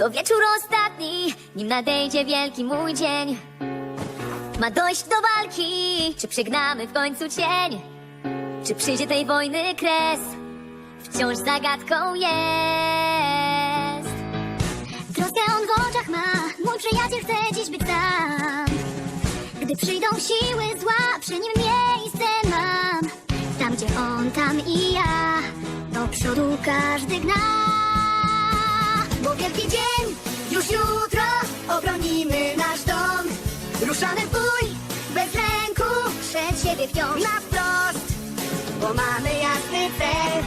To wieczór ostatni, nim nadejdzie wielki mój dzień. Ma dojść do walki, czy przegnamy w końcu cień? Czy przyjdzie tej wojny kres? Wciąż zagadką jest. Troskę on w oczach ma, mój przyjaciel chce dziś być tam. Gdy przyjdą siły zła, przy nim miejsce mam. Tam gdzie on, tam i ja, do przodu każdy gna. Bo wielki dzień, już jutro, obronimy nasz dom. Ruszamy w bój, bez lęku, przed siebie wciąż na wprost. Bo mamy jasny cel,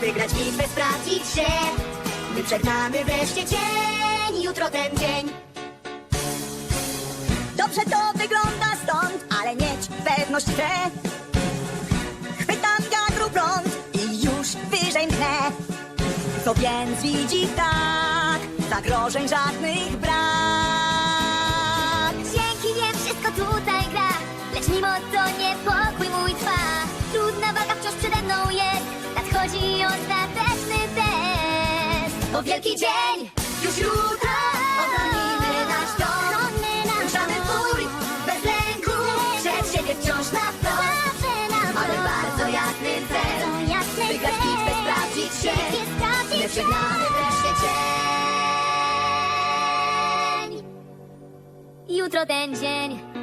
wygrać bitwę, sprawdzić się. My przegnamy wreszcie cień, jutro ten dzień. Dobrze to wygląda stąd, ale mieć pewność chcę. Chwytam wiatru prąd i już wyżej mknę. Co więc widzi tak, zagrożeń żadnych brak. Dzięki nie wszystko tutaj gra, lecz mimo to niepokój mój trwa. Trudna walka wciąż przede mną jest, nadchodzi ostateczny test. Bo wielki dzień, już jutro, obronimy nasz dom. Ruszamy bój, bez lęku, przed siebie wciąż na wprost. Mamy bardzo jasny cel, wygrać bitwę, sprawdzić się. My przegnamy wreszcie cień. Jutro ten dzień,